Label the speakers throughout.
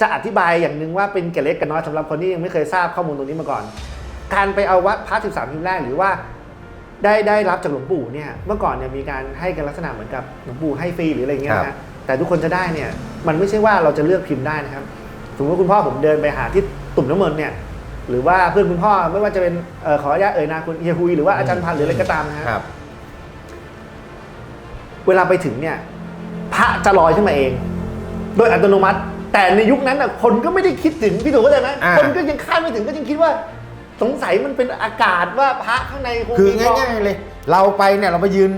Speaker 1: จะอธิบายอย่างหนึ่งว่าเป็นเกล็ดเล็กกันน้อยสำหรับคนที่ยังไม่เคยทราบข้อมูลตรงนี้มาก่อน การไปเอาวัดพระสิบสามพิมพ์แรกหรือว่าได้ได้รับจากหลวงปู่เนี่ยเมื่อก่อนเนี่ยมีการให้กันลักษณะเหมือนกับหลวงปู่ให้ฟรีหรืออะไรเงี้ย
Speaker 2: ครั
Speaker 1: นะ
Speaker 2: บ
Speaker 1: แต่ทุกคนจะได้เนี่ยมันไม่ใช่ว่าเราจะเลือกพิมพ์ได้นะครับสมมติว่าคุณพ่อผมเดินไปหาที่ตุ่มน้ำมนต์เนี่ยหรือว่าเพื่อนคุณพ่อไม่ว่าจะเป็นเอ่อขออนุญาตเอ่ยนามคุณเฮียฮุยหรือว่าอาจารย์พันธ์หรืออะไรก็ตามนะฮะ
Speaker 2: ครับ
Speaker 1: เวลาไปถึงเนี่ย พระจะลอยขึ้นมาเอง โดยอัตโนมัติ แต่ในยุคนั้นน่ะคนก็ไม่ได้คิดถึงพี่ถูกเข้าใจไหม
Speaker 2: อ่า
Speaker 1: คนก็ยังคาดไม่ถึงก็ยังคิดว่า สงสัยมันเป็นอากาศว่าพระข้างในคง
Speaker 2: คือ
Speaker 1: มี
Speaker 2: ง่ายๆเลย เราไปเนี่ยเราไปยืน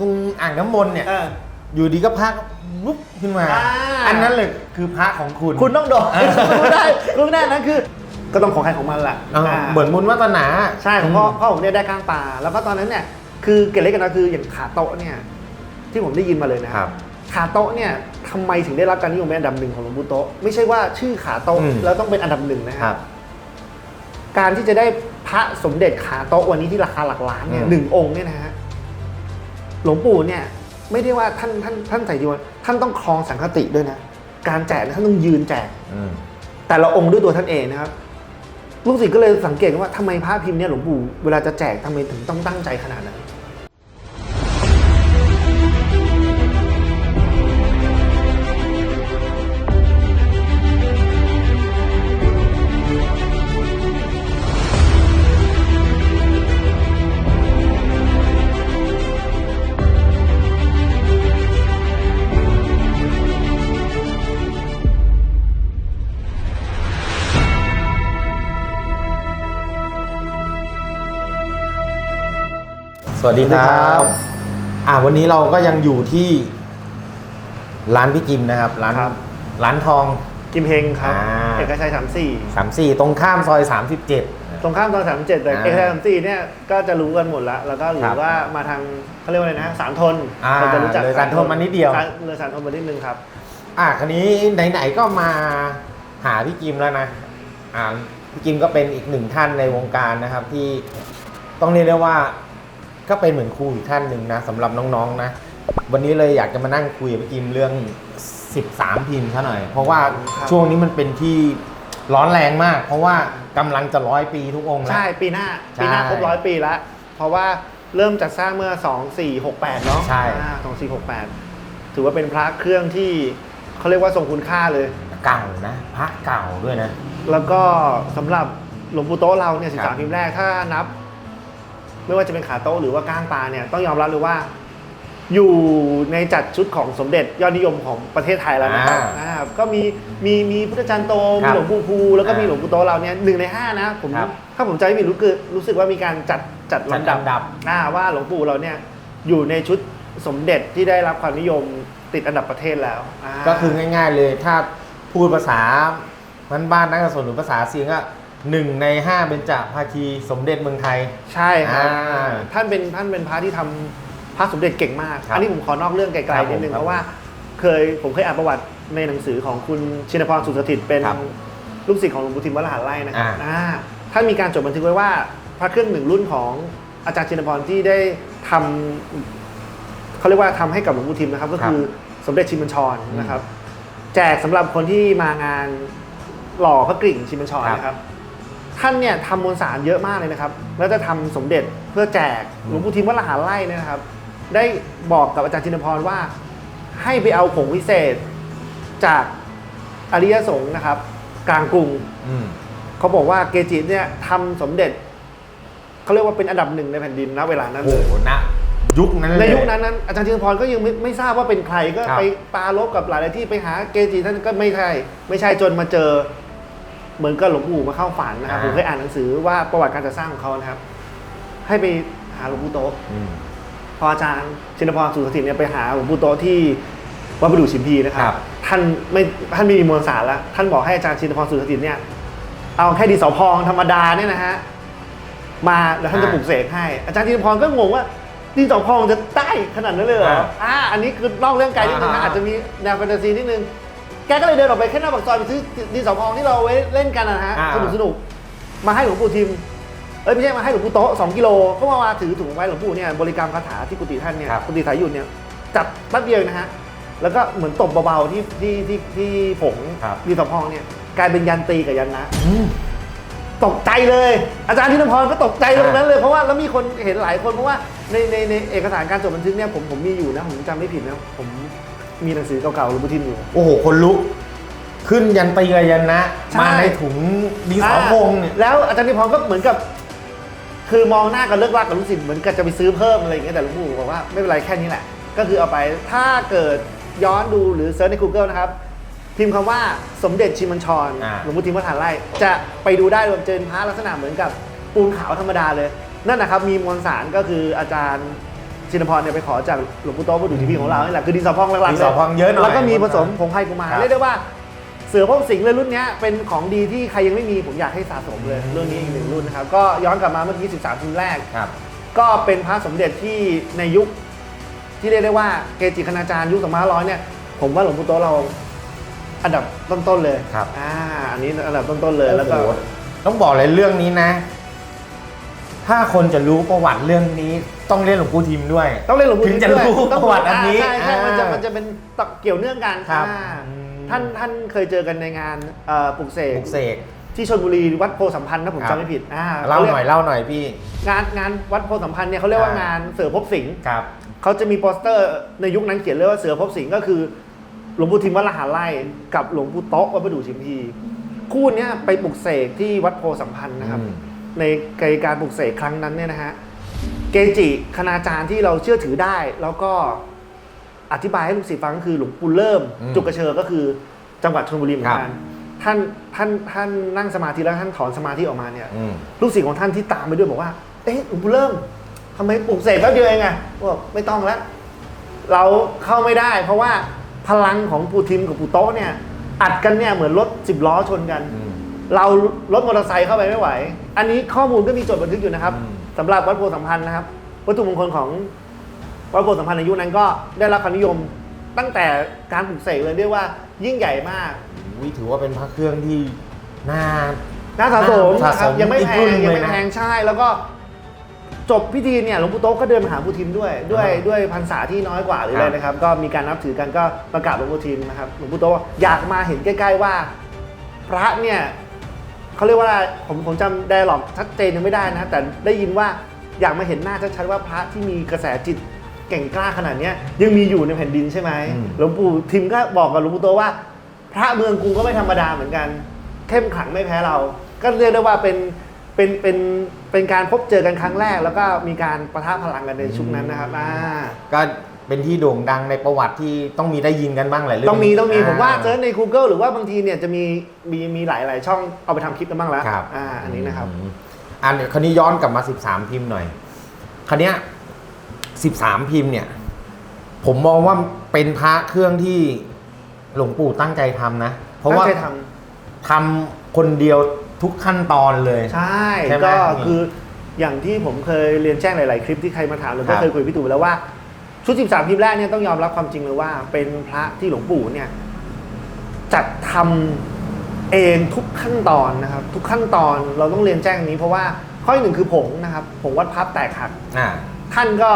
Speaker 2: ตรงอ่างน้ำมนต์เนี่ย
Speaker 1: เออ
Speaker 2: อยู่ดีก็พระก็ลุกขึ้นมา
Speaker 1: อ่า
Speaker 2: อันนั้นเลยคือพระของคุณ
Speaker 1: คุณต้องโดน
Speaker 2: อ่า
Speaker 1: คุณได้คุณได้นั้นคือ ก็ต้องของใครของมันแหละ
Speaker 2: เออ
Speaker 1: อ่า
Speaker 2: เหมือนบุญวัฒนา
Speaker 1: ใช่ของพ่อพ่อผมเนี่ยได้ข้างปลาแล้วก็ตอนนั้นเนี่ยคือเกล็ดเล็กกันนะคืออย่างขาโต๊ะเนี่ยที่ผมได้ยินมาเลยนะ
Speaker 2: ครับ
Speaker 1: ขาโต๊ะเนี่ยทำไมถึงได้รับการนิยมเป็นอันดับหนึ่งของหลวงปู่โต๊ะไม่ใช่ว่าชื่อขาโต๊ะ
Speaker 2: อืม
Speaker 1: แล้วต้องเป็นอันดับหนึ่งนะ
Speaker 2: ค
Speaker 1: ค
Speaker 2: รั
Speaker 1: รับ บ การที่จะได้พระสมเด็จขาโต๊ะวันนี้ที่ราคาหลักล้านเนี่ย
Speaker 2: อืม
Speaker 1: หนึ่งองค์เนี่ยนะฮะหลวงปู่เนี่ย ไม่ได้ว่าท่านท่านท่านใส่จีวรท่านต้องครองสังคติด้วยนะการแจกเนี่ยท่านต้องยืนแจก
Speaker 2: อืม
Speaker 1: แต่ละองค์ด้วยตัวท่านเองนะครับ ลูกศิษย์ก็เลยสังเกตว่าทำไมพระพิมพ์เนี่ยหลวงปู่เวลาจะแจกทำไมถึงต้องตั้งใจขนาดนั้น
Speaker 2: สวัสดีครั
Speaker 1: สวัสดีครับบ
Speaker 2: อ่าวันนี้เราก็ยังอยู่ที่ ร้านพี่จิมนะครับ ร้าน
Speaker 1: ครับ
Speaker 2: ร้านทอง
Speaker 1: กิมเฮงครับ
Speaker 2: อ่า
Speaker 1: เอกชัยสามสี่
Speaker 2: สามสี่ตรงข้ามซอยสามสิบเจ็ด
Speaker 1: ตรงข้ามตอนสามเจ็ดแต่
Speaker 2: อ่า
Speaker 1: เอกชัยสามสี่เนี่ยก็จะรู้กันหมดแล้วแล้วก็หรื
Speaker 2: ครั
Speaker 1: อบว่ามาทางเขาเรียกว่าอะไรนะสามทน
Speaker 2: อ่า
Speaker 1: คนจะรู้จัก
Speaker 2: เลยสามทนมานิดเดียว
Speaker 1: เลยสามทนมานิดนึงครับ
Speaker 2: อะคันนี้ไหนๆก็มาหาพี่จิมแล้วนะอ่าพี่จิมก็เป็นอีกหนึ่งท่านในวงการนะครับ ที่ต้องเรียกได้ว่า ก็เป็นเหมือนครูอีกท่านหนึ่งนะสำหรับน้องๆนะ วันนี้เลยอยากจะมานั่งคุยกับพี่จิมเรื่อง 13พิมพ์ซะหน่อย เพราะว่า
Speaker 1: ครับ
Speaker 2: ช่วงนี้มันเป็นที่ร้อนแรงมาก เพราะว่ากำลังจะร้อยปีทุกองค์แล้ว
Speaker 1: ใช่ปีหน้า
Speaker 2: ใช่
Speaker 1: ปีหน้าครบร้อยปีแล้ว เพราะว่าเริ่มจัดสร้างเมื่อ 2468 เนาะ
Speaker 2: ใช่
Speaker 1: อ่า2468 ถือว่าเป็นพระเครื่องที่เขาเรียกว่าทรงคุณค่าเลย
Speaker 2: เก่านะพระเก่าด้วยนะ
Speaker 1: แล้วก็สำหรับหลวงปู่โต๊ะเราเนี่ย
Speaker 2: ครับ
Speaker 1: 13พิมพ์แรกถ้านับ ไม่ว่าจะเป็นขาโต๊ะหรือว่าก้างปลาเนี่ยต้องยอมรับเลยว่า อยู่ในจัดชุดของสมเด็จยอดนิยมของประเทศไทยแล้วนะครับ
Speaker 2: อ่า
Speaker 1: อ่าก็มีมีมีพุทธจารย์โต
Speaker 2: ครั
Speaker 1: มี
Speaker 2: บ
Speaker 1: หลวงปู่ภูแล้วก็มี
Speaker 2: อ่า
Speaker 1: หลวงปู่โต๊ะเราเนี่ยหนึ่งในห้านะผม
Speaker 2: ครับ
Speaker 1: ถ้าผมจำไม่ผิดรู้คือรู้สึกว่ามีการจัดจัด
Speaker 2: จัด
Speaker 1: ลำดับ
Speaker 2: ลำดับ
Speaker 1: อ่าว่าหลวงปู่เราเนี่ยอยู่ในชุดสมเด็จที่ได้รับความนิยมติดอันดับประเทศแล้วา
Speaker 2: ก็คือง่าย ๆ เลยถ้าพูดภาษาบ้านๆนักสนหรือภาษาเสียงก็ หนึ่งในห้าเบญจภาคีสมเด็จเมืองไทย
Speaker 1: ใช่ครับ
Speaker 2: อ่า
Speaker 1: ท่านเป็นท่านเป็นพระที่ทำพระสมเด็จเก่งมาก
Speaker 2: ครับ
Speaker 1: อันนี้ผมขอนอกเรื่องไกล
Speaker 2: ครับ
Speaker 1: ๆนิดนึง
Speaker 2: ผม
Speaker 1: เพราะว่าเคยผมเคยอ่านประวัติในหนังสือของคุณชินพรสุสถิตเป็น
Speaker 2: ครับ
Speaker 1: ลูกศิษย์ของหลวงปู่ทิมวัดละหารไร่นะครับ
Speaker 2: อ่า
Speaker 1: อ่าท่านมีการจดบันทึกไว้ว่าพระเครื่องหนึ่งรุ่นของอาจารย์ชินพรที่ได้ทำเขาเรียกว่าทำให้กับหลวงปู่ทิมนะครับ ก็คือสมเด็จชินบัญชรนะครับ แจกสำหรับคนที่มางานหล่อพระกริ่งชินบัญชรนะครับ ท่านเนี่ยทำมวลสารเยอะมากเลยนะครับ แล้วจะทำสมเด็จเพื่อแจก
Speaker 2: อืม
Speaker 1: หลวงปู่ทิมวัดละหารไร่เนี่ยนะครับ ได้บอกกับอาจารย์ชินพรว่า ให้ไปเอาผงวิเศษจากอริยสงฆ์นะครับ กลางกรุง
Speaker 2: อืม
Speaker 1: เขาบอกว่าเกจิเนี่ยทำสมเด็จเขาเรียกว่าเป็นอันดับหนึ่งในแผ่นดินนะเวลานั้น
Speaker 2: โอ้
Speaker 1: เลย
Speaker 2: โหนะยุคนั้นเลย
Speaker 1: ในยุคนั้นนั้นอาจารย์ชินพรก็ยังไม่ไม่ทราบว่าเป็นใครก็
Speaker 2: ครับ
Speaker 1: ไปปราลบกับหลายๆที่ไปหาเกจิท่านก็ไม่ใช่ ไม่ใช่จนมาเจอ เหมือนกับหลวงปู่มาเข้าฝันนะครับ
Speaker 2: อ่า
Speaker 1: ผมเคยอ่านหนังสือว่าประวัติการจัดสร้างของเขานะครับ ให้ไปหาหลวงปู่โตะ
Speaker 2: อืม
Speaker 1: พออาจารย์ชินพรสุสถิตเนี่ยไปหาหลวงปู่โตะที่วัดประดู่ชิมพีนะครั
Speaker 2: ครับ บ
Speaker 1: ท่านไม่ท่านไม่มีมวลสารแล้ว ท่านบอกให้อาจารย์ชินพรสุสถิตเนี่ย เอาแค่ดินสอพองธรรมดาเนี่ยนะฮะมาแล้วท่านจะปลุกเสกให้ อาจารย์ชินพรก็งงว่าดินสอพองจะได้ขนาดนั้นเลยเหรออ่าอันนี้คือนอกเรื่องไกลนิดนึงนะอาจจะมีแนวแฟนตาซีนิดนึงแกก็เลยเดินออกไปแค่หน้าปากซอยไปซื้อดินสอพองที่เราเอาไว้เล่นกันนะฮะ
Speaker 2: อ่า
Speaker 1: สนุกสนุกๆมาให้หลวงปู่ทิมเอ้ยไม่ใช่มาให้หลวงปู่โต๊ะสองกิโลก็มามาถือถุงไว้หลวงปู่เนี่ยบริกรรมคาถาที่กุฏิท่านเนี่ย
Speaker 2: ครับ
Speaker 1: กุฏิสายหยุดเนี่ยจับแป๊บเดียวเองนะฮะแล้วก็เหมือนตบเบาๆที่ที่ที่ที่ผง
Speaker 2: ครับ
Speaker 1: ดีสอพองเนี่ยกลายเป็นยันตีกับยันนะ
Speaker 2: อืม
Speaker 1: ตกใจเลย อาจารย์ธินพรก็ตกใจตรงนั้นเลยเพราะว่าแล้วมีคนเห็นหลายคนเพราะว่าในในในเอกสารการจดบันทึกเนี่ยผมผมมีอยู่นะผมจำไม่ผิดนะผม มีหนังสือเก่าๆหลวงพ่ทิมอยู่
Speaker 2: โอ้โห คนลุก ขึ้นยันตีกับยันนะ
Speaker 1: ใช่
Speaker 2: มาในถุงดีสอพงษ์เนี่ย
Speaker 1: แล้วอาจารย์ธินพรก็เหมือนกับ คือมองหน้ากันเลิกลากกับลูกศิษย์เหมือนกับจะไปซื้อเพิ่มอะไรอย่างเงี้ยแต่หลวงปู่บอกว่าไม่เป็นไรแค่นี้แหละ ก็คือเอาไปถ้าเกิดย้อนดูหรือเซิร์ชใน Google นะครับ พิมพ์คำว่าสมเด็จชิมันชร
Speaker 2: อ่า
Speaker 1: หลวงพ่อทิมวัดฐานไร่จะไปดูได้รวมเจอพระลักษณะเหมือนกับปูนขาวธรรมดาเลย นั่นนะครับมีมวลสารก็คืออาจารย์ ชินพรเนี่ยไปขอจากหลวงปู่โต๊ะวัดดุทีพีของเรานี่แหละคือดินสอพองหลักๆ
Speaker 2: ดินสอพองเยอะหน่อย
Speaker 1: แล้วก็มีผสมผงไพกุมาร
Speaker 2: ครับ
Speaker 1: เรียกได้ว่าเสือพวกสิงห์เลยรุ่นเนี้ยเป็นของดีที่ใครยังไม่มีผมอยากให้สะสมเลยเรื่องนี้อีกหนึ่งรุ่นนะครับก็ย้อนกลับมาเมื่อกี้13ทีมแรก
Speaker 2: ครับ
Speaker 1: ก็เป็นพระสมเด็จที่ในยุคที่เรียกได้ว่าเกจิคณาจารย์ยุคสองพันห้าร้อยเนี่ย ผมว่าหลวงปู่โตะเราอันดับต้นๆเลย
Speaker 2: ครับ
Speaker 1: อ่าอันนี้อันดับต้นๆเลยแล้วก็
Speaker 2: โอ้โหต้องบอกเลยเรื่องนี้นะ ถ้าคนจะรู้ประวัติเรื่องนี้ต้องเรียนหลวงปู่ทิมด้วย
Speaker 1: ต้องเรียนหลวงปู่
Speaker 2: ถึงจะ
Speaker 1: ด้วย
Speaker 2: รู้
Speaker 1: ต้อง
Speaker 2: ประวัติอันนี้า
Speaker 1: ใช่ใช่มันจะ
Speaker 2: อ่ามั
Speaker 1: มันจะเป็นต่อเกี่ยวเนื่องกัน
Speaker 2: ครับ
Speaker 1: อ่า
Speaker 2: อืม
Speaker 1: ท่านท่านเคยเจอกันในงานเอ่อปลุกเส
Speaker 2: ป
Speaker 1: ก
Speaker 2: ลุกเสก
Speaker 1: ที่ชลบุรีวัดโพสัมพันธ์นะผม
Speaker 2: ครับ
Speaker 1: จำไม่ผิดอ่า
Speaker 2: เล่า
Speaker 1: ขรีก
Speaker 2: หน่อยเล่าหน่อยพี่
Speaker 1: งานงานวัดโพสัมพันธ์เนี่ยเขาเรียกว่า
Speaker 2: อ่าง
Speaker 1: งานเสือพบสิงห์
Speaker 2: ครับ
Speaker 1: เขาจะมีโปสเตอร์ในยุคนั้นเขียนเลยว่าเสือพบสิงห์ก็คือหลวงปู่ทิมวัดละหารไร่กับหลวงปู่โต๊ะวัดประดู่ชิมพีคู่เนี้ยไปปลุกเสกที่วัดโพสัมพันธ์นะครับ
Speaker 2: อืม
Speaker 1: ในการปลุกเสกครั้งนั้นเนี่ยนะฮะเกจิคณาจารย์ที่เราเชื่อถือได้ แล้วก็อธิบายให้ลูกศิษย์ฟังก็คือหลวงปู่เริ่ม
Speaker 2: อืม
Speaker 1: จุกกระเชอก็คือจังหวัดชลบุรีเหมือนกั
Speaker 2: ครั
Speaker 1: น
Speaker 2: บ
Speaker 1: ท่านท่านท่านนั่งสมาธิแล้วท่านถอนสมาธิออกมาเนี่ย
Speaker 2: อืม
Speaker 1: ลูกศิษย์ของท่านที่ตามไปด้วยบอกว่าเอ๊ะหลวงปู่เริ่มทำไมปลุกเสกแป๊บเดียวเองอะบอกไม่ต้องแล้วเราเข้าไม่ได้ เพราะว่าพลังของปู่ทิมกับปู่โต๊ะเนี่ยอัดกันเนี่ยเหมือนรถสิบล้อชนกัน
Speaker 2: อืม
Speaker 1: เรารถมอเตอร์ไซค์เข้าไปไม่ไหว อันนี้ข้อมูลก็มีจดบันทึกอยู่นะครับ
Speaker 2: อืม
Speaker 1: สำหรับวัดโพธิ์สัมพันธ์นะครับ วัตถุมงคลของวัดโพธิ์สัมพันธ์ในยุคนั้นก็ได้รับความนิยมตั้งแต่การปลุกเสกเลยเรียกว่ายิ่งใหญ่มาก
Speaker 2: อุ๊ยถือว่าเป็นพระเครื่องที่น่า
Speaker 1: น่าสะสม
Speaker 2: น่าสะ
Speaker 1: นะค
Speaker 2: ส
Speaker 1: รับ
Speaker 2: ม
Speaker 1: ยังไม่
Speaker 2: อีก
Speaker 1: แพ
Speaker 2: รุ่
Speaker 1: ง
Speaker 2: น
Speaker 1: ยัง
Speaker 2: เลย
Speaker 1: ไม่
Speaker 2: นะ
Speaker 1: แพงใช่แล้วก็จบพิธีเนี่ยหลวงปู่โต๊ะก็เดินมาหาปู่ทิมด้วยด้วย
Speaker 2: อ่า
Speaker 1: ด้วยพรรษาที่น้อยกว่าหรือ
Speaker 2: ครั
Speaker 1: อะ
Speaker 2: บ
Speaker 1: ไรนะครับ ก็มีการนับถือกันก็ประกาศหลวงปู่ทิมนะครับหลวงปู่โต๊ะอยากมาเห็นใกล้ ๆว่า พระเนี่ย เขาเรียกว่าอะไรผมผมจำไดร์ล็อกชัดเจนยังไม่ได้นะ แต่ได้ยินว่าอยากมาเห็นหน้าชัดๆว่าพระที่มีกระแสจิตเก่งกล้าขนาดเนี้ยยังมีอยู่ในแผ่นดินใช่ไหม
Speaker 2: อืม
Speaker 1: หลวงปู่ทิมก็บอกกับหลวงปู่โตว่า พระเมืองกรุงก็ไม่ธรรมดาเหมือนกัน เข้มขลังไม่แพ้เรา ก็เรียกได้ว่าเป็นเป็นเป็นเป็นการพบเจอกันครั้งแรก แล้วก็มีการประทะพลังกันในชุกนั้นนะครับอ่า
Speaker 2: ก็ เป็นที่โด่งดังในประวัติที่ต้องมีได้ยินกันบ้างแหละเรื่อง
Speaker 1: ต้องมีต้องมี
Speaker 2: นี้
Speaker 1: ผมว่าเซิร์ชใน Google หรือว่าบางทีเนี่ยจะมีมีมีหลายหลายช่องเอาไปทำคลิปกันบ้างแล้ว
Speaker 2: ครับ
Speaker 1: อ่าอันนี้นะครับ
Speaker 2: อืมอันนี้คราวนี้ย้อนกลับมา 13 พิมพ์หน่อยคราวเนี้ย13 พิมพ์เนี่ย ผมมองว่าเป็นพระเครื่องที่หลวงปู่ตั้งใจทำนะ เพราะว่า
Speaker 1: ตั้งใจท
Speaker 2: ทำคนเดียวทุกขั้นตอนเลยำ
Speaker 1: ใช่
Speaker 2: ใช่ไหม
Speaker 1: ก็คืออย่างที่ผมเคยเรียนแจ้งหลาย ๆ คลิปที่ใครมาถามหรือ
Speaker 2: ครั
Speaker 1: ก็
Speaker 2: บ
Speaker 1: เคยคุยกับพี่ตู่ไปแล้วว่า ชุด 13พิมพ์แรกเนี่ยต้องยอมรับความจริงเลยว่า เป็นพระที่หลวงปู่เนี่ยจัดทำเองทุกขั้นตอนนะครับ ทุกขั้นตอนเราต้องเรียนแจ้งอย่างนี้เพราะว่าข้อที่หนึ่งคือผงนะครับผงวัดพับแตกหัก
Speaker 2: อ่า
Speaker 1: ท่านก็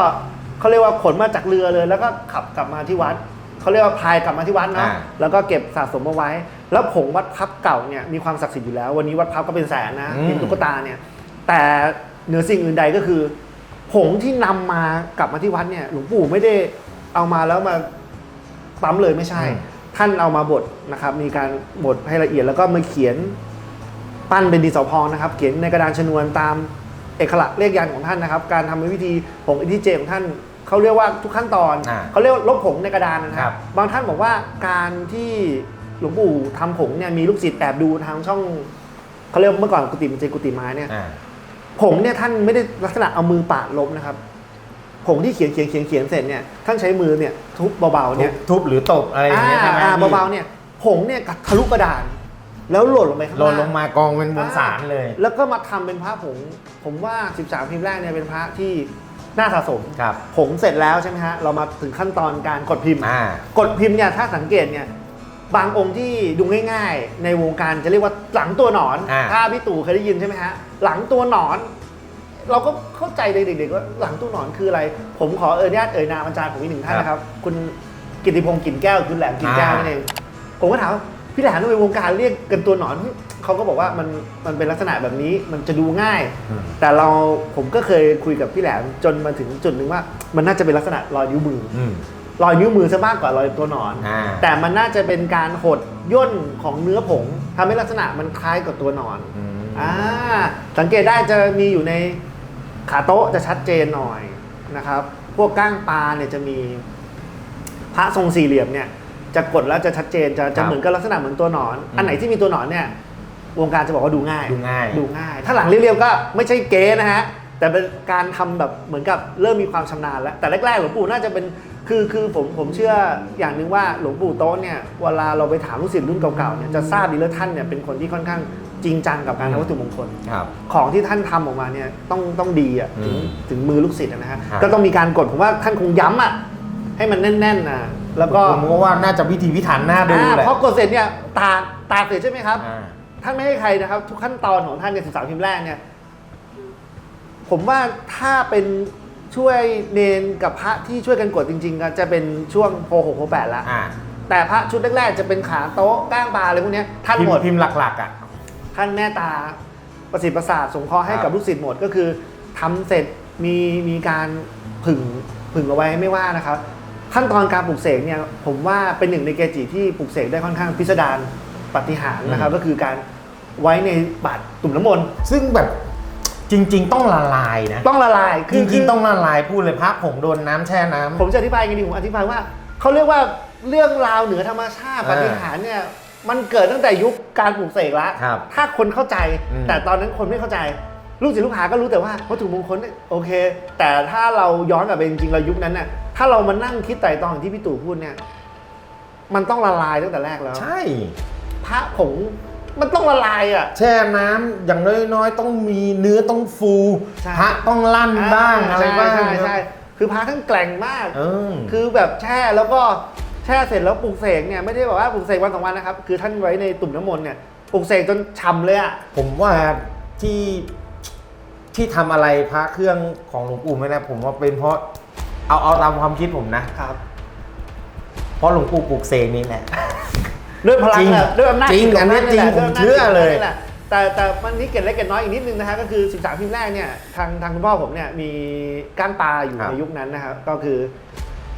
Speaker 1: เขาเรียกว่าขนมาจากเรือเลย แล้วก็ขับกลับมาที่วัดเขาเรียกว่าพายกลับมาที่วัดเนาะ
Speaker 2: อ่า
Speaker 1: แล้วก็เก็บสะสมเอาไว้ แล้วผงวัดพับเก่าเนี่ยมีความศักดิ์สิทธิ์อยู่แล้ว วันนี้วัดพับก็เป็นแสนนะเป็นตุ๊กตาเนี่ยแต่เหนือสิ่งอื่นใดก็คือ ผงที่นำมากลับมาที่วัดเนี่ยหลวงปู่ไม่ได้เอามาแล้วมาปั๊มเลยไม่ใช่ท่านเอามาบดนะครับ มีการบดให้ละเอียดแล้วก็มาเขียนปั้นเป็นดินสอพองนะครับ เขียนในกระดานชนวนตามเอกลักษณ์เลขยันต์ของท่านนะครับ การทำวิธีผงอิทธิเจของท่านเขาเรียกว่าทุกขั้นตอน
Speaker 2: อ่า
Speaker 1: เขาเรียกว่าลบผงในกระดานนะค
Speaker 2: ครั
Speaker 1: รับ บบางท่านบอกว่าการที่หลวงปู่ทำผงเนี่ยมีลูกศิษย์แอบดูทางช่องเขาเรียกว่าเมื่อก่อนกุฏิมันจะกุฏิไม้เนี่ย
Speaker 2: อ่า
Speaker 1: ผงเนี่ยท่านไม่ได้ลักษณะเอามือปาดลบนะครับผงที่เขียนเขียนเขียนเขียนเสร็จเนี่ยท่านใช้มือเนี่ยทุบเบาๆ
Speaker 2: ทุ
Speaker 1: เนี่
Speaker 2: บ
Speaker 1: ย
Speaker 2: ทุบหรือตบอะไรอย่างเงี้ยใช่ไหม
Speaker 1: อ่า
Speaker 2: พี่
Speaker 1: เบาๆเนี่ยผงเนี่ยกัดทะลุกระดาน แล้วหล่นลงไปข้าง
Speaker 2: หล่น
Speaker 1: ล่าง
Speaker 2: ลงมากองเป็นมวลสารเลย
Speaker 1: แล้วก็มาทำเป็นพระผง ผมว่า 13พิมพ์แรกเนี่ยเป็นพระที่น่าสะสม
Speaker 2: ครับ
Speaker 1: ผงเสร็จแล้วใช่ไหมฮะเรามาถึงขั้นตอนการกดพิมพ์
Speaker 2: อ่า
Speaker 1: กดพิมพ์เนี่ยถ้าสังเกตเนี่ย บางองค์ที่ดูง่ายๆ ในวงการจะเรียกว่าหลังตัวหนอน
Speaker 2: อ่า
Speaker 1: ถ้าพี่ตู่เคยได้ยินใช่ไหมฮะ หลังตัวหนอน เราก็เข้าใจเด็กๆว่าหลังตัวหนอนคืออะไร ผมขอเอ่ยญาตเอ่ยนามอาจารย์ผมอีกหนึ่งท่านนะครับ คุณกิติพงศ์กินแก้วคือแหลมกินแก้ว
Speaker 2: อ่านั่
Speaker 1: นั่นเอง ผมก็ถามว่าพี่แหลมทำไมวงการเรียกกันตัวหนอน เขาก็บอกว่ามันมันเป็นลักษณะแบบนี้มันจะดูง่าย
Speaker 2: อืม
Speaker 1: แต่เราผมก็เคยคุยกับพี่แหลมจนมาถึงจุดหนึ่งว่า มันน่าจะเป็นลักษณะรอยนิ้วมือ
Speaker 2: อืม
Speaker 1: รอยนิ้วมือซะมากกว่ารอยตัวหนอน
Speaker 2: อ่า
Speaker 1: แต่มันน่าจะเป็นการหดย่นของเนื้อผงทำให้ลักษณะมันคล้ายกับตัวหนอน
Speaker 2: อืม
Speaker 1: อ่าสังเกตได้จะมีอยู่ในขาโต๊ะจะชัดเจนหน่อยนะครับ พวกก้างปลาเนี่ยจะมีพระทรงสี่เหลี่ยมเนี่ยจะกดแล้วจะชัดเจนจะจะเหมือนกับลักษณะเหมือนตัวหนอน อันไหนที่มีตัวหนอนเนี่ยวงการจะบอกว่าดูง่าย
Speaker 2: ดูง่าย
Speaker 1: ดูง่าย ถ้าหลังเรียวๆก็ไม่ใช่เก๋นะฮะ แต่เป็นการทำแบบเหมือนกับเริ่มมีความชำนาญแล้ว แต่แรกๆหลวงปู่น่าจะเป็น คือคือผมผมเชื่ออย่างหนึ่งว่าหลวงปู่โต๊ะเนี่ยเวลาเราไปถามลูกศิษย์รุ่นเก่าๆเนี่ยจะทราบดีแล้วท่านเนี่ยเป็นคนที่ค่อนข้างจริงจังกับการทำวัตถุมงคล
Speaker 2: ครับ
Speaker 1: ของที่ท่านทำออกมาเนี่ยต้องต้องดีอะถึง
Speaker 2: อืม
Speaker 1: ถึงมือลูกศิษย์อะนะฮะ
Speaker 2: ครับ
Speaker 1: ก็ต้องมีการกดผมว่าท่านคงย้ำอะให้มันแน่นๆนะแล้วก็
Speaker 2: ผมก็ว่าน่าจะพิธีพิถันน่าดู
Speaker 1: อ่า
Speaker 2: แหละ
Speaker 1: พอกดเสร็จเนี่ยตากตากเสร็จใช่ไหมครับ
Speaker 2: อ่า
Speaker 1: ท่านไม่ให้ใครนะครับ ทุกขั้นตอนของท่านในสิบสามพิมพ์แรกเนี่ย ผมว่าถ้าเป็น ช่วยเนนกับพระที่ช่วยกันกดจริงๆก็จะเป็นช่วงโพหกโพแปดละ
Speaker 2: อ่า
Speaker 1: แต่พระชุดแรกๆจะเป็นขาโต๊ะก้างปลาอะไรพวกเนี้ยท่าน
Speaker 2: พิม
Speaker 1: หมด
Speaker 2: พ์พิมพ์หลักๆอะ
Speaker 1: ท่านแม่ตาประสิทธิ์ประสาทสงเคราะห์ให้
Speaker 2: ครับ
Speaker 1: กับลูกศิษย์หมดก็คือทำเสร็จมีมีการผึ่งผึ่งเอาไว้ไม่ว่านะครับ ขั้นตอนการปลูกเสกเนี่ยผมว่าเป็นหนึ่งในเกจิที่ปลูกเสกได้ค่อนข้างพิสดารปาฏิหารย์นะครับ ก็คือการไว้ในบาตรตุ่มน้ำมนต์
Speaker 2: ซึ่งแบบ จริง ๆ ต้องละลายนะ
Speaker 1: ต้องละลาย
Speaker 2: จริงๆต้องละลายพูดเลยพระผงโดนน้ำแช่น้ำ
Speaker 1: ผมจะอธิบายไงดีผมอธิบายว่าเขาเรียกว่าเรื่องราวเหนือธรรมชาติ
Speaker 2: อ่า
Speaker 1: ปาฏิหารย์เนี่ยมันเกิดตั้งแต่ยุคการปลูกเสกแล้ว
Speaker 2: ครับ
Speaker 1: ถ้าคนเข้าใจ
Speaker 2: อืม
Speaker 1: แต่ตอนนั้นคนไม่เข้าใจ ลูกศิษย์ลูกหาก็รู้แต่ว่าวัตถุมงคลเนี่ยโอเค แต่ถ้าเราย้อนกลับไปจริงๆเรายุคนั้นเนี่ยถ้าเรามานั่งคิดไต่ตองอย่างที่พี่ตู่พูดเนี่ย มันต้องละลายตั้งแต่แรกแล้ว
Speaker 2: ใช่
Speaker 1: พระผง มันต้องละลายอะ
Speaker 2: แช่น้ำอย่างน้อยๆ ต้องมีเนื้อต้องฟู
Speaker 1: ใช่
Speaker 2: พระต้องลั่นบ้างอะไรบ้าง
Speaker 1: ใช่ใช่ใช่คือพระท่านแกร่งมาก
Speaker 2: เออ
Speaker 1: คือแบบแช่แล้วก็แช่เสร็จแล้วปลูกเสกเนี่ยไม่ได้แบบว่าปลูกเสกวันสองวันนะครับ คือท่านไว้ในตุ่มน้ำมนต์เนี่ยปลูกเสกจนฉ่ำเลยอะ
Speaker 2: ผมว่าที่ที่ทำอะไรพระเครื่องของหลวงปู่ไม่นะผมว่าเป็นเพราะเอาเอาตามความคิดผมนะ
Speaker 1: ครับ
Speaker 2: เพราะหลวงปู่ปลูกเสกนี่แหละ
Speaker 1: ด้วยพลัง
Speaker 2: จริง
Speaker 1: แหละด้วยอำนาจ
Speaker 2: จริง
Speaker 1: จิตข
Speaker 2: อันนี้
Speaker 1: ท่าแหละ
Speaker 2: จริง
Speaker 1: ด้วยำนาจ
Speaker 2: ผมเชื่อเลย
Speaker 1: จิตขงท่านนี่แหะแต่แต่มันนี่เกร็ดเล็กเกร็ดน้อยอีกนิดนึงนะฮะก็คือ 13พิมพ์แรกเนี่ยทางทางคุณพ่อผมเนี่ยมีก้านปลาอยู่
Speaker 2: ครับ
Speaker 1: ในยุคนั้นนะครับก็คือ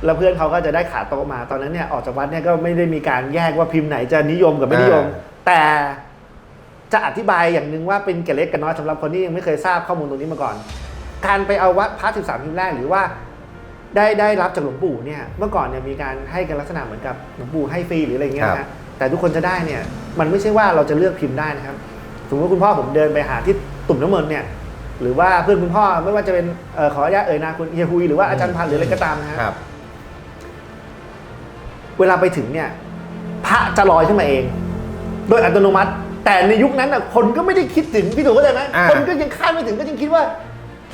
Speaker 1: แล้วเพื่อนเขาก็จะได้ขาโต๊ะมาตอนนั้นเนี่ยออกจากวัดเนี่ยก็ไม่ได้มีการแยกว่าพิมพ์ไหนจะนิยมกับไม่นิยม แต่จะอธิบายอย่างหนึ่งว่าเป็นเกร็ดเล็กกันน้อยสำหรับคนที่ยังไม่เคยทราบข้อมูลตรงนี้มาก่อน การไปเอาวัดพระ13พิมพ์แรกหรือว่าได้ได้รับจากหลวงปู่เนี่ยเมื่อก่อนเนี่ยมีการให้กันลักษณะเหมือนกับหลวงปู่ให้ฟรีหรืออะไรเงี้ย
Speaker 2: ครั
Speaker 1: นะ
Speaker 2: บ
Speaker 1: แต่ทุกคนจะได้เนี่ย มันไม่ใช่ว่าเราจะเลือกพิมพ์ได้นะครับ สมมติว่าคุณพ่อผมเดินไปหาที่ตุ่มน้ำมันเนี่ย หรือว่าเพื่อนคุณพ่อไม่ว่าจะเป็นเอ่อขออนุญาตเอ่ยนามคุณเฮียฮุยหรือว่าอาจารย์พันธ์หรืออะไรก็ตามนะฮะ
Speaker 2: ครับ
Speaker 1: เวลาไปถึงเนี่ยพระจะลอยขึ้นมาเอง โดยอัตโนมัติ แต่ในยุคนั้นน่ะคนก็ไม่ได้คิดถึงพี่ถูกเข้าใจไหม
Speaker 2: อ่า
Speaker 1: คนก็ยังคาดไม่ถึงก็ยังคิดว่า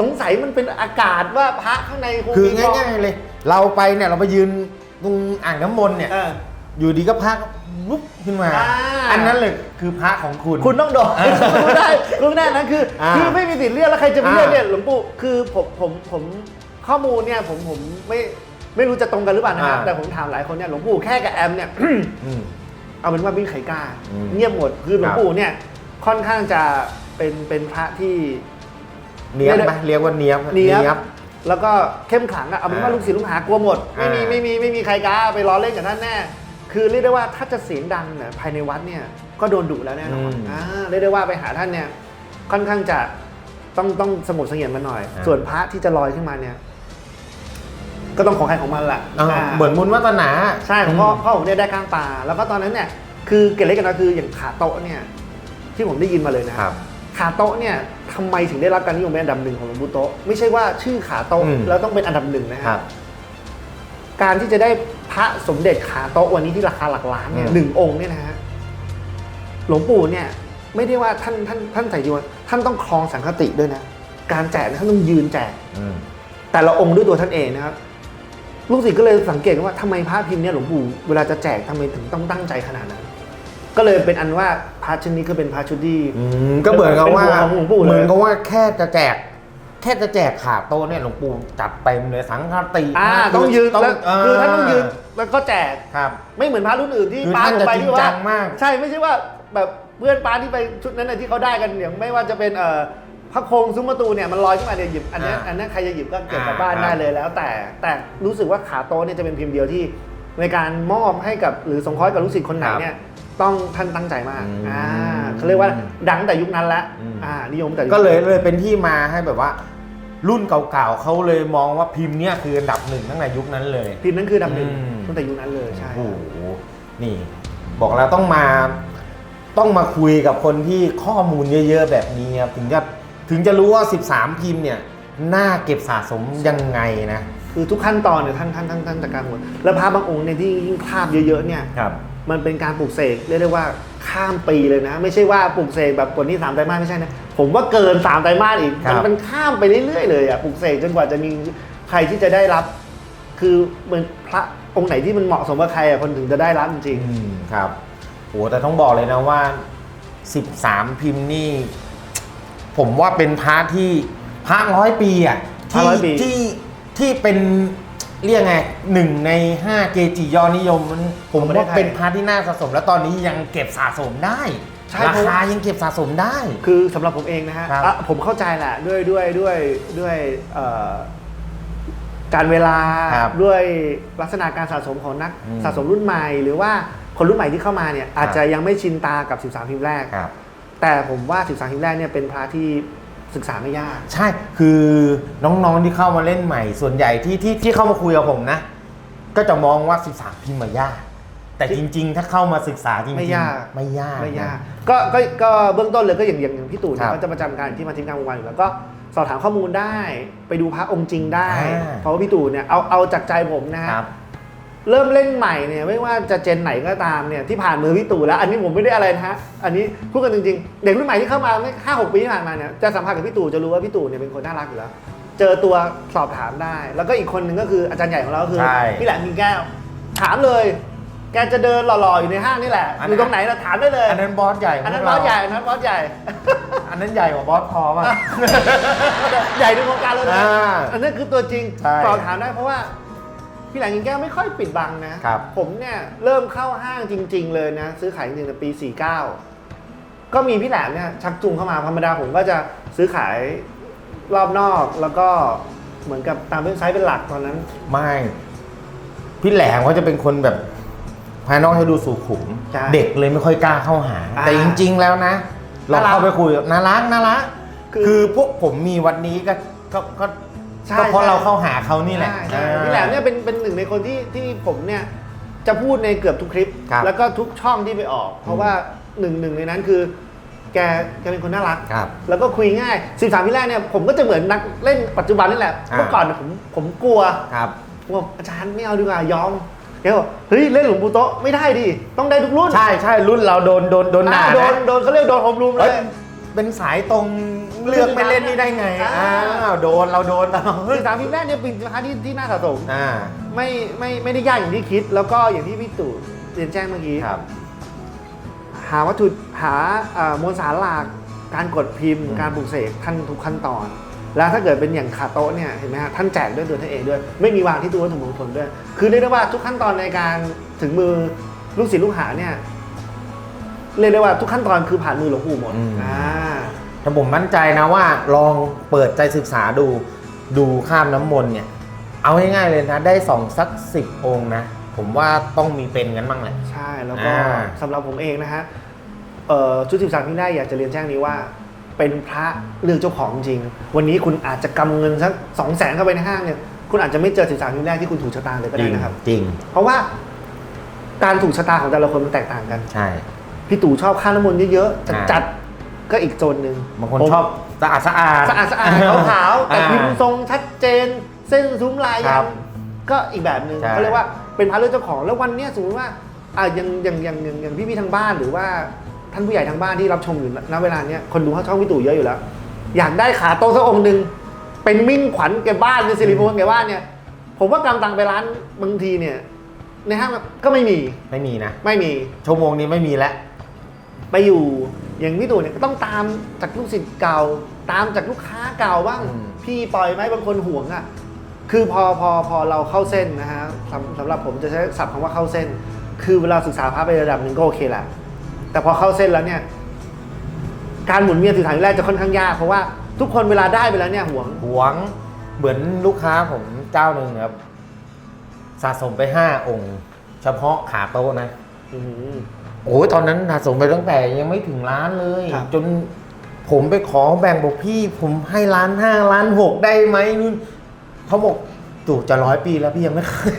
Speaker 1: สงสัยมันเป็นอากาศว่าพระข้างในคง
Speaker 2: คือ
Speaker 1: มีกร
Speaker 2: ง่ายๆเลย เราไปเนี่ยเราไปยืนตรงอ่างน้ำมนต์เนี่ย
Speaker 1: เออ
Speaker 2: อยู่ดีก็พระก็ วุบขึ้นมา
Speaker 1: อ่า
Speaker 2: อันนั้นเลยคือพระของคุณ
Speaker 1: คุณต้องโดนรู้ได้รู้แน่นั้นคือ
Speaker 2: อ่า
Speaker 1: คือไม่มีสิทธิ์เรียกแล้วใครจะไปเรียก
Speaker 2: อ่า
Speaker 1: เนี่ยหลวงปู่คือผมผมผมข้อมูลเนี่ยผมผมไม่ไม่รู้จะตรงกันหรือเปล่านะครับ
Speaker 2: อ่า
Speaker 1: แต่ผมถามหลายคนเนี่ยหลวงปู่แค่กับแอมเนี่ย
Speaker 2: อืม
Speaker 1: เอาเป็นว่าไม่มีใครกล้า
Speaker 2: อืม
Speaker 1: เงียบหมดคือหลวง
Speaker 2: ครับ
Speaker 1: ปู่เนี่ยค่อนข้างจะเป็นเป็นพระที่
Speaker 2: เนียบ
Speaker 1: ไม่
Speaker 2: ไหม
Speaker 1: ได้
Speaker 2: เรียกว่าเนียบ
Speaker 1: เนีย
Speaker 2: ย
Speaker 1: บแล้วก็เข้มขลังอะเอาเป็นว่า
Speaker 2: อ่า
Speaker 1: ลูกศิษย์ลูกหากลัวหมด ไม่มี
Speaker 2: อ่า
Speaker 1: ไม่มีไม่มีใครกล้าไปล้อเล่นกับท่านแน่ คือเรียกได้ว่าถ้าจะเสียงดังเนี่ยภายในวัดเนี่ยก็โดนดุแล้วแน่นอนอ่าเรียกได้ว่าไปหาท่านเนี่ยค่อนข้างจะต้องต้องสงบเสงี่ยมมาหน่อยส่วนพระที่จะลอยขึ้นมาเนี่ย ก็ต้องของใครของมันแหละ
Speaker 2: อ่า
Speaker 1: อ่า
Speaker 2: เหมือนมุนวัฒนา
Speaker 1: ใช่ของพ่อพ่อผมเนี่ยได้ก้างปลาแล้วก็ตอนนั้นเนี่ยคือเกล็ดเล็กกันนะคืออย่างขาโต๊ะเนี่ยที่ผมได้ยินมาเลยนะครับ ขาโต๊ะเนี่ยทำไมถึงได้รับการนิยมเป็นอันดับหนึ่งของหลวงปู่โต๊ะไม่ใช่ว่าชื่อขาโต๊ะ
Speaker 2: อืม
Speaker 1: แล้วต้องเป็นอันดับหนึ่งนะ
Speaker 2: ค
Speaker 1: ค
Speaker 2: รั
Speaker 1: รับบ การที่จะได้พระสมเด็จขาโต๊ะวันนี้ที่ราคาหลักล้านเนี่ย
Speaker 2: อืม
Speaker 1: หนึ่งองค์เนี่ยนะฮะหลวงปู่เนี่ย ไม่ได้ว่าท่านท่านท่านใส่จีวรท่านต้องครองสังคติด้วยนะ การแจกเนี่ยท่านต้องยืนแจก
Speaker 2: อืม
Speaker 1: แต่ละองค์ด้วยตัวท่านเองนะครับ ลูกศิษย์ก็เลยสังเกตว่าทำไมพระพิมพ์เนี่ยหลวงปู่เวลาจะแจกทำไมถึงต้องตั้งใจขนาดนั้น ก็เลยเป็นอันว่าพระชุดนี้ก็เป็นพระชุดที่
Speaker 2: อืมก็เหมือนกับว่า
Speaker 1: เป็นหัวของหลวงปู่เลย
Speaker 2: เหมือนกับว่าแค่จะแจก แค่จะแจกขาโต๊ะเนี่ยหลวงปู่จัดเต็มเลยสังฆติ
Speaker 1: อ่า
Speaker 2: พระ
Speaker 1: ต้องยืน
Speaker 2: ต้อง
Speaker 1: แล้วคือท่านต้องยืนแล้วก็แจก
Speaker 2: ครับ
Speaker 1: ไม่เหมือนพระรุ่นอื่นที่
Speaker 2: คือ
Speaker 1: ปา
Speaker 2: ท่าน
Speaker 1: ลง
Speaker 2: จะ
Speaker 1: ไป
Speaker 2: จริง
Speaker 1: ที่ว่า
Speaker 2: จังมาก
Speaker 1: ใช่ไม่ใช่ว่าแบบเพื่อนปาที่ไปชุดนั้นนะที่เขาได้กันอย่างไม่ว่าจะเป็นเอ่อพระโคงซุ้มประตูเนี่ยมันลอยขึ้นมาเนี่ยหยิบอันเนี้ย
Speaker 2: อ่า
Speaker 1: อันนั้นใครจะหยิบก็เก็บกลับ
Speaker 2: อ่า
Speaker 1: บ้าน
Speaker 2: ครับ
Speaker 1: ได้เลยแล้ว แต่แต่รู้สึกว่าขาโต๊ะเนี่ยจะเป็นพิมพ์เดียวที่ในการมอบให้กับหรือสงเคราะห์กับลูกศิษย์คนไหนเนี่ยต้องท่านตั้งใจมาก
Speaker 2: อืม
Speaker 1: อ่าเขาเรียกว่าดังแต่ยุคนั้นแล้ว
Speaker 2: อืม
Speaker 1: อ่า นิยมแต่ยุค
Speaker 2: ก็เลยเลยเป็นที่มาให้แบบว่า รุ่นเก่าๆเขาเลยมองว่าพิมพ์เนี่ยคืออันดับหนึ่งตั้งแต่ยุคนั้นเลย
Speaker 1: พิมพ์นั้นคือดำหนึ่ง
Speaker 2: อืม
Speaker 1: ตั้งแต่ยุคนั้นเลยใช่
Speaker 2: โอ้โหนี่ บอกแล้วต้องมา ต้องมาคุยกับคนที่ข้อมูลเยอะๆแบบนี้ครับถึงจะถึงจะรู้ว่า 13 พิมพ์เนี่ยน่าเก็บสะสมยังไงนะ
Speaker 1: คือทุกขั้นตอนเนี่ยท่านท่านท่านท่านจัดการหมดแล้วพระบางองค์เนี่ยที่ยิ่งภาพเยอะๆเนี่ย
Speaker 2: ครับ
Speaker 1: มันเป็นการปลูกเสกเรียกได้ว่า ข้ามปีเลยนะ ไม่ใช่ว่าปลูกเสกแบบคนที่สามไตรมาสไม่ใช่นะ ผมว่าเกินสามไตรมาสอีก
Speaker 2: ครับ
Speaker 1: มันมันข้ามไปเรื่อยๆเลยอะปลูกเสกจนกว่าจะมีใครที่จะได้รับ คือเหมือนพระองค์ไหนที่มันเหมาะสมกับใครอะคนถึงจะได้รับจริง
Speaker 2: อืมครับโหแต่ต้องบอกเลยนะว่า 13 พิมพ์นี่ ผมว่าเป็นพระที่พระร้อยปีอะ
Speaker 1: พระ
Speaker 2: ที่
Speaker 1: ร้อยปี
Speaker 2: ที่ที่เป็น เรียกไงหนึ่งใน5เกจิยอดนิยมมันผมว่าเป็นพระที่น่าสะสม แล้วตอนนี้ยังเก็บสะสมได้
Speaker 1: ใช่
Speaker 2: รา
Speaker 1: เพราะ
Speaker 2: คา
Speaker 1: ว่า
Speaker 2: ยังเก็บสะสมได้
Speaker 1: คือสำหรับผมเองนะฮะ
Speaker 2: ครับ
Speaker 1: อะผมเข้าใจแหละด้วยด้วยด้วยด้วยเอ่อการเวลา
Speaker 2: ครับ
Speaker 1: ด้วยลักษณะการสะสมของนัก
Speaker 2: อืม
Speaker 1: สะสมรุ่นใหม่ หรือว่าคนรุ่นใหม่ที่เข้ามาเนี่ยอาจจะยังไม่ชินตากับ 13พิมพ์แรก
Speaker 2: ครับ
Speaker 1: แต่ผมว่า 13พิมพ์แรกเนี่ยเป็นพระที่ ศึกษาไม่ยาก
Speaker 2: ใช่คือน้องๆที่เข้ามาเล่นใหม่ ส่วนใหญ่ที่ที่ที่เข้ามาคุยกับผมนะ ก็จะมองว่า13พิมพ์มันยาก แต่จริง ๆ ถ้าเข้ามาศึกษาจริงๆ
Speaker 1: ไม่ยาก
Speaker 2: ไม่ยาก
Speaker 1: ไม่ยาก
Speaker 2: นะ
Speaker 1: ก็ก็ก็เบื้องต้นเลยก็อย่างอย่างอย่างพี่ตู่
Speaker 2: ค
Speaker 1: เนี่ย
Speaker 2: รับ
Speaker 1: ก็จะประจำการที่มาทีมงานวงวันอยู่แล้วก็สอบถามข้อมูลได้ ไปดูพระองค์จริงได้
Speaker 2: อ่า
Speaker 1: เพราะว่าพี่ตู่เนี่ยเอาเอาจากใจผมนะฮะ
Speaker 2: ครับ
Speaker 1: เริ่มเล่นใหม่เนี่ยไม่ว่าจะเจนไหนก็ตามเนี่ยที่ผ่านมือพี่ตู่แล้ว อันนี้ผมไม่ได้อะไรนะฮะอันนี้พูดกันจริงๆ เด็กรุ่นใหม่ที่เข้ามาไม่ห้าหกปีที่ผ่านมาเนี่ยจะสัมผัสกับพี่ตู่จะรู้ว่าพี่ตู่เนี่ยเป็นคนน่ารักอยู่แล้ว เจอตัวสอบถามได้ แล้วก็อีกคนหนึ่งก็คืออาจารย์ใหญ่ของเราก็คือ
Speaker 2: ใช่
Speaker 1: พี่แหลมมีแก้ว ถามเลย แกจะเดินหล่อๆอยู่ในห้างนี่แหละ
Speaker 2: อัน
Speaker 1: อ
Speaker 2: นั้น
Speaker 1: ยู่ตรงไหนเราถามได้เลย
Speaker 2: อันนั้นบอสใหญ่ขง
Speaker 1: อันนั้น
Speaker 2: พ
Speaker 1: บ
Speaker 2: ว
Speaker 1: อกส
Speaker 2: เรา
Speaker 1: ใหญ่อันนั้นบอสใหญ่
Speaker 2: อันนั้นใหญ่กว่าบอสพอป่ะ
Speaker 1: ใหญ่ในวงการเลยนะ
Speaker 2: อ่า
Speaker 1: อันนั้นคือตัวจริง
Speaker 2: ใช่
Speaker 1: สอบถามได้เพราะว่า พี่แหลมยิงแก้วไม่ค่อยปิดบังนะ
Speaker 2: ครับ
Speaker 1: ผมเนี่ยเริ่มเข้าห้างจริง ๆ เลยนะ ซื้อขายจริงๆในปี 49 ก็มีพี่แหลมเนี่ยชักจูงเข้ามาธรรมดาผมก็จะซื้อขายรอบนอกแล้วก็เหมือนกับตามเว็บไซต์เป็นหลักตอนนั้น
Speaker 2: ไม่ พี่แหลมเขาจะเป็นคนแบบภายนอกให้ดูสุขุม
Speaker 1: ใช่
Speaker 2: เด็กเลยไม่ค่อยกล้าเข้าหา
Speaker 1: อ่า
Speaker 2: แต่จริง ๆ แล้วนะ เรา
Speaker 1: น่ารัก
Speaker 2: เข้าไปคุยน่ารักน่ารัก
Speaker 1: คือ
Speaker 2: คือพวกผมมีวันนี้ก็ก็ก็
Speaker 1: ใช่
Speaker 2: ก็เพราะ
Speaker 1: ใช่
Speaker 2: เราเข้าหาเขานี่แหละ
Speaker 1: ใช่ใช่
Speaker 2: อ่า
Speaker 1: พี่แหลมเนี่ยเป็นเป็นหนึ่งในคนที่ที่ผมเนี่ยจะพูดในเกือบทุกคลิป
Speaker 2: ครับ
Speaker 1: แล้วก็ทุกช่องที่ไปออก เพราะว่าหนึ่งหนึ่งในนั้นคือ แกแกเป็นคนน่ารัก
Speaker 2: ครับ
Speaker 1: แล้วก็คุยง่าย 13ที่แรกเนี่ยผมก็จะเหมือนนักเล่นปัจจุบันนี่แหละ
Speaker 2: อ่า
Speaker 1: เมื่อก่อนเนี่ยผมผมกลัว
Speaker 2: ครับ
Speaker 1: ผมบอกอาจารย์ไม่เอาดีกว่ายอมแกบอกเฮ้ยเล่นหลวงปู่โตะไม่ได้ดิต้องได้ทุกรุ่น
Speaker 2: ใช่ใช่รุ่นเราโดนโดนโดนด่า
Speaker 1: อ่าโด
Speaker 2: นะ
Speaker 1: นโดนเขาเรียกโดนโฮมรูมเล
Speaker 2: เอ้
Speaker 1: ย
Speaker 2: ย เป็นสายตรง เลือกไม่เล่นนี่ได้ไง
Speaker 1: อ่า
Speaker 2: อ้าวโดนเราโดนเราเฮ้ย
Speaker 1: สิบสามทีแรกเนี่ยเป็นสินค้าที่ที่น่าสะสม
Speaker 2: อ่า
Speaker 1: ไม่ไม่ไม่ได้ยากอย่างที่คิด แล้วก็อย่างที่พี่ตู่เรียนแจ้งเมื่อกี้
Speaker 2: ครับ
Speaker 1: หาวัตถุหาเอ่อมวลสารหลักการกดพิมพ์
Speaker 2: อืม
Speaker 1: การปลูกเสกท่านทุกขั้นตอน แล้วถ้าเกิดเป็นอย่างคาโต๊ะเนี่ยเห็นไหมฮะท่านแจกด้วยตัวท่านเองด้วย ไม่มีวางที่ตัววัตถุมงคลด้วย คือเรียกได้ว่าทุกขั้นตอนในการถึงมือลูกศิษย์ลูกหาเนี่ย เรียกได้ว่าทุกขั้นตอนคือผ่านมือหลวงปู่หมด
Speaker 2: อืม
Speaker 1: อ่า
Speaker 2: แต่ผมมั่นใจนะว่าลองเปิดใจศึกษาดูดูข้ามน้ำมนต์เนี่ย เอาง่ายๆเลยนะ ได้สองสักสิบองค์นะ ผมว่าต้องมีเป็นกันบ้างแหละ
Speaker 1: ใช่แล้วก็
Speaker 2: อ่า
Speaker 1: สำหรับผมเองนะฮะเอ่อชุดสิบสามที่ได้อยากจะเรียนแจ้งนี้ว่า เป็นพระเลือกเจ้าของจริง วันนี้คุณอาจจะกำเงินสักสองแสนเข้าไปในห้างเนี่ยคุณอาจจะไม่เจอสิบสามที่แรกที่คุณถูกชะตาเลยก็
Speaker 2: จริ
Speaker 1: ได้
Speaker 2: ง
Speaker 1: นะครับ
Speaker 2: จริง
Speaker 1: เพราะว่าการถูกชะตาของแต่ละคนมันแตกต่างกัน
Speaker 2: ใช่
Speaker 1: พี่ตู่ชอบข้าวน้ำมนต์เยอะๆ
Speaker 2: อ่า
Speaker 1: จัดๆ ก็อีกโซนหนึ่ง
Speaker 2: บางคน
Speaker 1: ผม
Speaker 2: ชอบสะอาดสะอาด
Speaker 1: สะอาดสะอาดขาวๆแต่พิมพ์ทรงชัดเจน เส้นซุ้มลาย
Speaker 2: ครั
Speaker 1: ยั
Speaker 2: บ
Speaker 1: นก็อีกแบบหนึ่ง
Speaker 2: ใช่
Speaker 1: เขาเรียกว่าเป็นพระเลือกเจ้าของแล้ววันเนี้ยสมมติว่าอะอย่างอย่างอย่างอย่างอย่างพี่ๆทางบ้านหรือว่าท่านผู้ใหญ่ทางบ้านที่รับชมอยู่ณเวลาเนี้ยคนดูเขาช่องพี่ตู่เยอะอยู่แล้ว อยากได้ขาโต๊ะสักองค์หนึ่งเป็นมิ่งขวัญแกบ้านเป็นสิริมงคลแกบ้านเนี่ย ผมว่ากำตังไปร้านบางทีเนี่ย ในห้างก็ไม่มี
Speaker 2: ไม่มีนะ
Speaker 1: ไม่มี
Speaker 2: ชั่วโมงนี้ไม่มีแล้ว
Speaker 1: ไปอยู่อย่างพี่ตู่เนี่ยก็ต้องตามจากลูกศิษย์เก่า ตามจากลูกค้าเก่าบ้าง
Speaker 2: อืม
Speaker 1: พี่ปล่อยไหมบางคนห่วงอะคือพอพอพอเราเข้าเส้นนะฮะสำสำหรับผมจะใช้ศัพท์คำว่าเข้าเส้น คือเวลาศึกษาพระไประดับหนึ่งก็โอเคแหละแต่พอเข้าเส้นแล้วเนี่ย การหมุนเวียนสื่อสารแรกจะค่อนข้างยากเพราะว่าทุกคนเวลาได้ไปแล้วเนี่ยห่วง
Speaker 2: หวงเหมือนลูกค้าผมเจ้าหนึ่งครับ สะสมไปห้าองค์ เฉพาะขาโต๊ะนะ
Speaker 1: อืม
Speaker 2: โอ้ยตอนนั้นสะสมไปตั้งแต่ยังไม่ถึงล้านเลย
Speaker 1: ครับ
Speaker 2: จนผมไปขอแบ่งบอกพี่ ผมให้ล้านห้าล้านหกได้ไหมนู่นเขาบอกจู่จะร้อยปีแล้วพี่ยังไม่เคย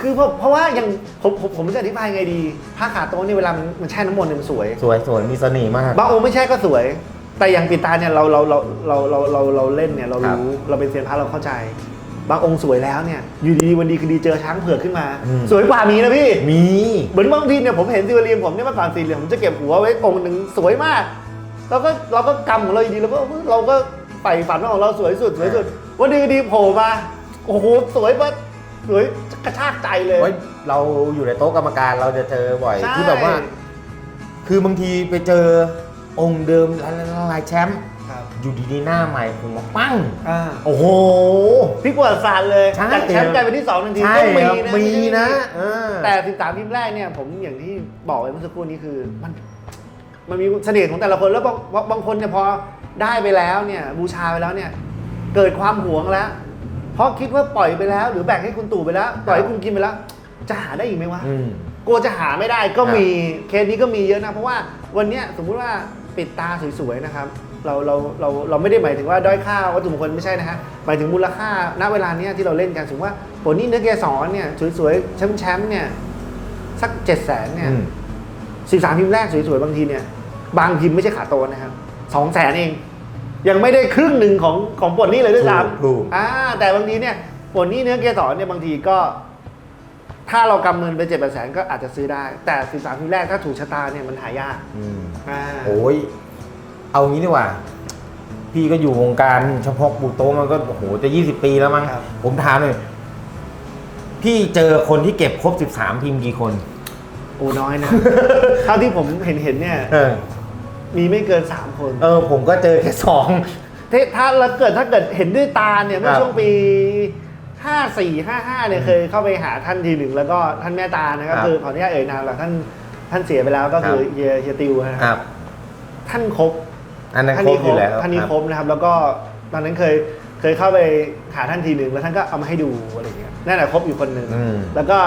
Speaker 1: คือเพราะเพราะว่าอย่างผมผมผมจะอธิบายไงดีผ้าขาโต๊ะเนี่ยเวลามันมันแช่น้ำมนต์เนี่ยมันสวย
Speaker 2: สวยสวยมีเสน่ห์มาก
Speaker 1: บางองค์ไม่แช่ก็สวย แต่อย่างปิดตาเนี่ยเราเราเราเราเราเราเราเล่นเนี่ยเรา
Speaker 2: ครับ
Speaker 1: รู้เราเป็นเซียนพระเราเข้าใจ บางองค์สวยแล้วเนี่ยอยู่ดีๆวันดีคือดีเจอช้างเผือกขึ้นมา
Speaker 2: อืม
Speaker 1: สวยกว่ามีนะพี่
Speaker 2: มี
Speaker 1: เหมือนบางทีเนี่ยผมเห็นซีวลีมผมเนี่ยเมื่อก่อนสี่เหลี่ยมผมจะเก็บหัวไว้องค์หนึ่งสวยมากเราก็เราก็กำของเราดีๆแล้วก็เราก็ใฝ่ฝันว่าของเราสวยสุดสวยสุดวันดีดีๆโผล่มาโอ้โหสวยปะสวยกระชากใจเลย
Speaker 2: เฮ้ยเราอยู่ในโต๊ะกรรมการเราจะเจอบ่อย
Speaker 1: ใช่
Speaker 2: ที่แบบว่า คือบางทีไปเจอองค์เดิมลายลายแชมป์
Speaker 1: ครับ
Speaker 2: อยู่ดีๆหน้าใหม่ผมมาปั้ง
Speaker 1: อ่า
Speaker 2: โอ้โห
Speaker 1: พี่กวาดสารเลย
Speaker 2: ใช่
Speaker 1: จากแชมป์กลายเป็นที่สองทันที
Speaker 2: ใช่
Speaker 1: ก็มี
Speaker 2: ครับ
Speaker 1: นะ
Speaker 2: มี
Speaker 1: ไใช่
Speaker 2: นะ
Speaker 1: ไม่มี
Speaker 2: เออ
Speaker 1: แต่สิบสามทีมแรกเนี่ยผมอย่างที่บอกไว้เมื่อสักครู่นี้คือมันมันมีเสน่ห์ของแต่ละคนแล้วบางบางบางคนเนี่ยพอได้ไปแล้วเนี่ยบูชาไปแล้วเนี่ยเกิดความหวงแล้ว เพราะคิดว่าปล่อยไปแล้ว หรือแบ่งให้คุณตู่ไปแล้ว ปล่อยให้คุณกินไปแล้ว จะหาได้อีกไหมวะ
Speaker 2: อืม
Speaker 1: กลัวจะหาไม่ได้ก็มีเคสนี้ก็มีเยอะนะ เพราะว่าวันเนี้ยสมมุติว่าปิดตาสวยๆนะครับ เราเราเราเราไม่ได้หมายถึงว่าด้อยค่าวัตถุมงคลไม่ใช่นะฮะหมายถึงมูลค่าณเวลาเนี้ยที่เราเล่นกันสมมติว่าผลนี้เนื้อเกสรเนี่ยสวยๆแชมป์ๆเนี่ยสักเจ็ดแสนเนี่ย
Speaker 2: อืม
Speaker 1: สิบสามพิมพ์แรกสวยๆบางทีเนี่ยบางพิมพ์ไม่ใช่ขาโตนะครับสองแสนเอง ยังไม่ได้ครึ่งหนึ่งของของปลดหนี้เลยด้วยซ้
Speaker 2: ถูกำ
Speaker 1: อ่าแต่บางทีเนี่ยปลดหนี้เนื้อเกสรเนี่ยบางทีก็ ถ้าเรากำเงินไปเจ็ดแปดแสนก็อาจจะซื้อได้ แต่สิบสามพิมพ์แรกถ้าถูกชะตาเนี่ยมันหายาก
Speaker 2: อืม
Speaker 1: อ่า
Speaker 2: โอ้ย เอางี้ดีกว่า พี่ก็อยู่วงการเฉพาะปูโต๊ะมันก็โอ้โหจะยี่สิบปีแล้วมั้ง
Speaker 1: ครับ
Speaker 2: ผมถามเลยพี่เจอคนที่เก็บครบสิบสามพิมพ์กี่คน
Speaker 1: โอ้น้อยนะ เท่าที่ผมเห็นเห็นๆเนี่ย
Speaker 2: เออ
Speaker 1: มีไม่เกินสามคน
Speaker 2: เออ ผมก็เจอแค่สอง
Speaker 1: ถ้าถ้าเราเกิดถ้าเกิดเห็นด้วยตาเนี่ยเมื่อ
Speaker 2: ครับ
Speaker 1: ช่วงปี 54 55เนี่ยเคยเข้าไปหาท่านทีหนึ่งแล้วก็ท่านแม่ตานะครับ
Speaker 2: ครับ
Speaker 1: คือขออนุญาตเอ่ยนามหลักท่านท่านเสียไปแล้วก็คือ
Speaker 2: ครับ
Speaker 1: เฮียเฮียติวนะ
Speaker 2: ค
Speaker 1: ค
Speaker 2: รั
Speaker 1: รับ บ ท่านครบ
Speaker 2: อันนั้น
Speaker 1: ท่าน
Speaker 2: ครบ
Speaker 1: นี้
Speaker 2: อยู่แล้ว
Speaker 1: ท่านนี้ครบนะครับ แล้วก็ตอนนั้นเคยเคยเข้าไปหาท่านทีหนึ่งแล้วท่านก็เอามาให้ดูอะไรเงี้ยนั่นแหละครบอยู่คนหนึ่ง
Speaker 2: อืม
Speaker 1: แล้วก็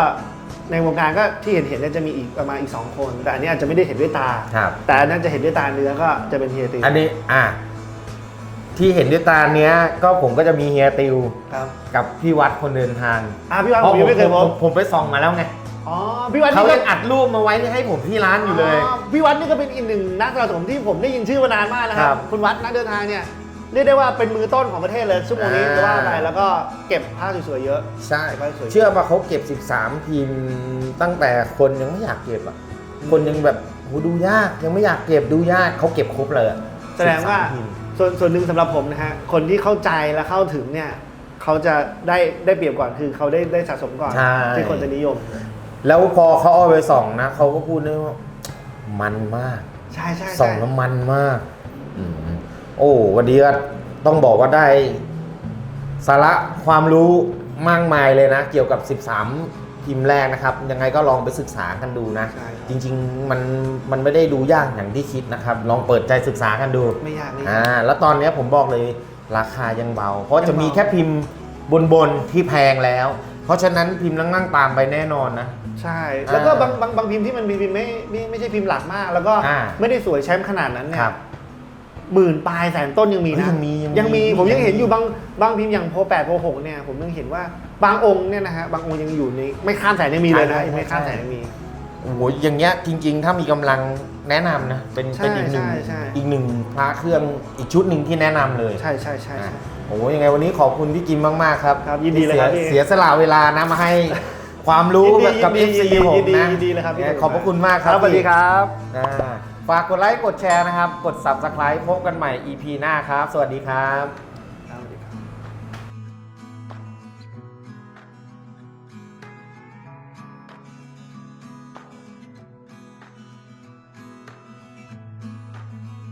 Speaker 1: ในวงการก็ที่เห็นเห็นๆเนี่ยจะมีอีกประมาณอีกสองคน แต่อันนี้อาจจะไม่ได้เห็นด้วยตา
Speaker 2: ครับ
Speaker 1: แต่อันนั้นจะเห็นด้วยตาเนื้อก็จะเป็นเฮียติว
Speaker 2: อันนี้อะที่เห็นด้วยตาเนี้ย ก็ผมก็จะมีเฮียติว
Speaker 1: ครับ
Speaker 2: กับพี่วัดคนเดินทาง
Speaker 1: อะพี่วันผมยังไม่เคยพ
Speaker 2: ผ
Speaker 1: บ
Speaker 2: มผมไปส่องมาแล้วไง
Speaker 1: อ๋อพี่วัน
Speaker 2: เขา
Speaker 1: นี่ก็
Speaker 2: ยังอัดรูปมาไว้ให้ผมที่ร้านอยู่เลย
Speaker 1: อ๋อพี่วัดนี่ก็เป็นอีกหนึ่งนักสะสมที่ผมได้ยินชื่อมานานมากนะค
Speaker 2: ครั
Speaker 1: รับ
Speaker 2: บ
Speaker 1: คุณวัดนักเดินทางเนี่ยเรียกได้ว่าเป็นมือต้นของประเทศเลยชั่วโมงนี้
Speaker 2: อ่า
Speaker 1: จะว่าไปแล้วก็เก็บผ้าสวยๆเยอะ
Speaker 2: ใช่
Speaker 1: ไปสวย
Speaker 2: เชื่อป่ะเขาเก็บ 13 พิมพ์ ตั้งแต่คนยังไม่อยากเก็บอะ คนยังแบบโหดูยากยังไม่อยากเก็บดูยากเขาเก็บครบเลยอะ
Speaker 1: แสดงว่า
Speaker 2: 13พิมพ์
Speaker 1: ส่วนส่วนหนึ่งสำหรับผมนะฮะคนที่เข้าใจและเข้าถึงเนี่ยเขาจะได้ได้เปรียบก่อนคือเขาได้ได้สะสมก่อน
Speaker 2: ใช่
Speaker 1: ที่คนจะนิยม
Speaker 2: แล้วพอเขาเอาไปส่องนะเขาก็พูดด้วยว่ามันมาก
Speaker 1: ใช่ใช่
Speaker 2: ส่อง
Speaker 1: ใช่
Speaker 2: แล้วมันมากอืมโอ้วันนี้ก็ต้องบอกว่าได้สาระความรู้มากมายเลยนะ เกี่ยวกับ 13พิมพ์แรกนะครับ ยังไงก็ลองไปศึกษากันดูนะ
Speaker 1: ใช่ครับ
Speaker 2: จริงๆมันมันไม่ได้ดูยากอย่างที่คิดนะครับ ลองเปิดใจศึกษากันดู
Speaker 1: ไม่ยากไม่ยาก
Speaker 2: อ่าแล้วตอนเนี้ยผมบอกเลยราคายังเบา เพราะ
Speaker 1: ยัง
Speaker 2: จะมี
Speaker 1: เบา
Speaker 2: แค่พิมพ์บนๆที่แพงแล้ว เพราะฉะนั้นพิมพ์นั่งๆตามไปแน่นอนนะ
Speaker 1: ใช่ แล้วก็
Speaker 2: อ่า
Speaker 1: บางบางบางพิมพ์ที่มันมีพิมพ์ไม่ไม่ไม่ใช่พิมพ์หลักมาก แล้วก็
Speaker 2: อ่า
Speaker 1: ไม่ได้สวยแชมป์ขนาดนั้นเนี่
Speaker 2: ค
Speaker 1: ย
Speaker 2: รับ
Speaker 1: หมื่นปลายแสนต้นยังมี
Speaker 2: เฮ้ย
Speaker 1: นะ
Speaker 2: ยังมี
Speaker 1: ยังมี
Speaker 2: ยังมี
Speaker 1: ผมยังเห็น
Speaker 2: ยังมี
Speaker 1: อยู่บางบางพิมพ์อย่างโพแปดโพหกเนี่ยผมยังเห็นว่าบางองค์เนี่ยนะฮะบางองค์ยังอยู่ในไม่ข้ามแสนยังมีเลยนะ
Speaker 2: ใช่ใช่
Speaker 1: ไม่ข้ามแสนยังมี
Speaker 2: โอ้โหอย่างเงี้ยจริง ๆ ถ้ามีกำลังแนะนำนะเป็น
Speaker 1: ใช่
Speaker 2: เป็นอีกหนึ่ง
Speaker 1: ใช่ใช่
Speaker 2: อีกหนึ่งพระเครื่องอีกชุดหนึ่งที่แนะนำเลย
Speaker 1: ใช่ใช่ใช่ใช่
Speaker 2: โอ้โหยังไงวันนี้ขอบคุณพี่กิมมาก ๆ ครับ
Speaker 1: ครับยินดีเลยครับพี่
Speaker 2: เสียเสียสละเวลานะมาให้ความรู้
Speaker 1: ยินดี
Speaker 2: แบบกับ
Speaker 1: ยิ
Speaker 2: เอนฟ
Speaker 1: ดี
Speaker 2: ซีผม
Speaker 1: ยินดี
Speaker 2: นะ
Speaker 1: ยินดีเลยครับพี่
Speaker 2: ขอบพระคุณมากครับ
Speaker 1: สวัสดี
Speaker 2: พี่
Speaker 1: ครับ
Speaker 2: อ่าฝากกดไลค์กดแชร์นะครับ กด subscribe พบกันใหม่ EP หน้าครับ สวัสดีครับ